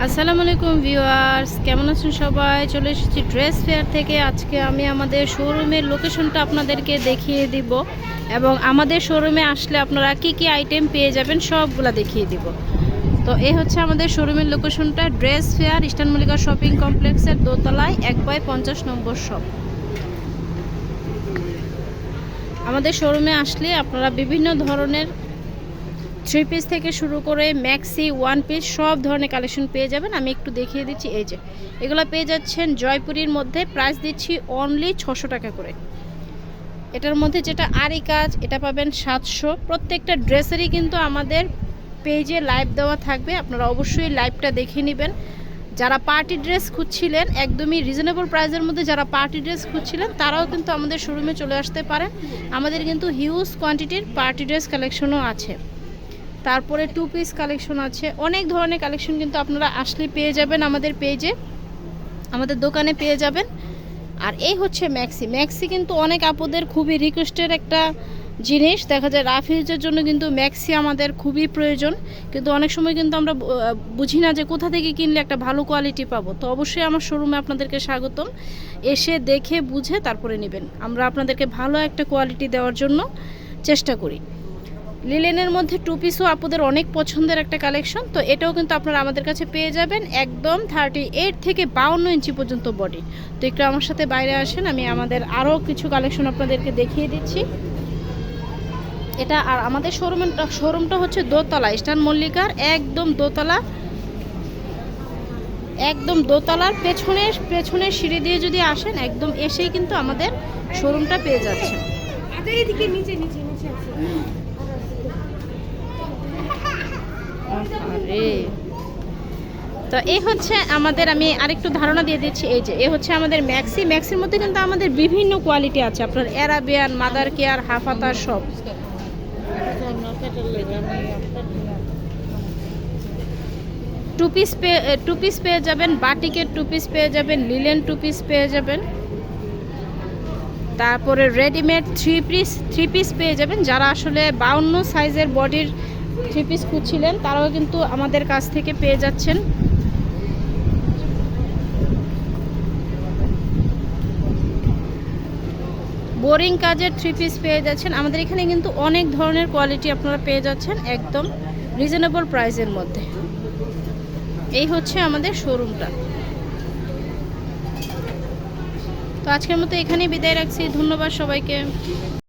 আসসালামু আলাইকুম ভিউয়ার্স, কেমন আছেন সবাই? চলে এসেছি ড্রেস ফেয়ার থেকে। আজকে আমি আমাদের শোরুমের লোকেশনটা আপনাদেরকে দেখিয়ে দিব এবং আমাদের শোরুমে আসলে আপনারা কি কি আইটেম পেয়ে যাবেন সবগুলা দেখিয়ে দিব। তো এই হচ্ছে আমাদের শোরুমের লোকেশনটা, dress fair, eastern Mallika shopping কমপ্লেক্সের দোতলায় এক বাই পঞ্চাশ নম্বর শপ। আমাদের শোরুমে আসলে আপনারা বিভিন্ন ধরনের থ্রি পিস থেকে শুরু করে ম্যাক্সি, ওয়ান পিস সব ধরনের কালেকশন পেয়ে যাবেন। আমি একটু দেখিয়ে দিচ্ছি, এই যে। এগুলো পেয়ে যাচ্ছেন জয়পুরীর মধ্যে। প্রাইস দিচ্ছি অনলি ছশো টাকা করে। এটার মধ্যে যেটা আরি কাজ, এটা পাবেন সাতশো। প্রত্যেকটা ড্রেসেরই কিন্তু আমাদের পেজে লাইভ দেওয়া থাকবে। আপনারা অবশ্যই লাইভটা দেখে নেবেন। যারা পার্টি ড্রেস খুঁজছিলেন, একদমই রিজনেবল প্রাইসের মধ্যে যারা পার্টি ড্রেস খুঁজছিলেন, তারাও কিন্তু আমাদের শোরুমে চলে আসতে পারেন। আমাদের কিন্তু হিউজ কোয়ান্টিটির পার্টি ড্রেস কালেকশনও আছে। তারপরে টু পিস কালেকশন আছে। অনেক ধরনের কালেকশন কিন্তু আপনারা আসলে পেয়ে যাবেন আমাদের পেজে আমাদের দোকানে পেয়ে যাবেন। আর এই হচ্ছে ম্যাক্সি ম্যাক্সি কিন্তু অনেক আপদের খুবই রিকোয়েস্টের একটা জিনিস। দেখা যায় রাফিজের জন্য কিন্তু ম্যাক্সি আমাদের খুবই প্রয়োজন। কিন্তু অনেক সময় কিন্তু আমরা বুঝি না যে কোথা থেকে কিনলে একটা ভালো কোয়ালিটি পাবো। তো অবশ্যই আমার শোরুমে আপনাদেরকে স্বাগতম। এসে দেখে, বুঝে তারপরে নেবেন। আমরা আপনাদেরকে ভালো একটা কোয়ালিটি দেওয়ার জন্য চেষ্টা করি। লিলেনের মধ্যে টু পিসও আপুদের অনেক পছন্দের একটা কালেকশন তো এটাও কিন্তু আপনারা আমাদের কাছে পেয়ে যাবেন একদম থার্টি এইট থেকে বাউন্ন ইঞ্চি পর্যন্ত বডি তো একটু আমার সাথে বাইরে আসেন, আমি আমাদের আরও কিছু কালেকশন আপনাদেরকে দেখিয়ে দিচ্ছি। এটা আর আমাদের শোরুমটা শোরুমটা হচ্ছে দোতলা, ইস্টার্ন মল্লিকার একদম দোতলা। একদম দোতলার পেছনে পেছনের সিঁড়ি দিয়ে যদি আসেন, একদম এসেই কিন্তু আমাদের শোরুমটা পেয়ে যাচ্ছে তো এই হচ্ছে আমাদের, আমি আরেকটু ধারণা দিয়ে দিচ্ছি, এই যে, এ হচ্ছে আমাদের ম্যাক্সি। ম্যাক্সির মধ্যে কিন্তু আমাদের বিভিন্ন কোয়ালিটি আছে, আপনার অ্যারাবিয়ান, মাদার কেয়ার হাফাতার সব। টু পিস পেয়ে টু পিস পেয়ে যাবেন, বাটিকের টু পিস পেয়ে যাবেন, লিলেন টু পিস পেয়ে যাবেন। তারপরে readymade three piece three piece পেয়ে যাবেন। যারা আসলে বাউন্ন সাইজের বডির থ্রি পিস খুঁজছিলেন, তারাও কিন্তু আমাদের কাছ থেকে পেয়ে যাচ্ছেন। বোরিং কাজের থ্রি পিস পেয়ে যাচ্ছেন। আমাদের এখানে কিন্তু অনেক ধরনের কোয়ালিটি আপনারা পেয়ে যাচ্ছেন, একদম রিজনেবল প্রাইসের মধ্যে। এই হচ্ছে আমাদের শোরুমটা তো আজকের মতো এখানেই বিদায় রাখছি। ধন্যবাদ সবাইকে।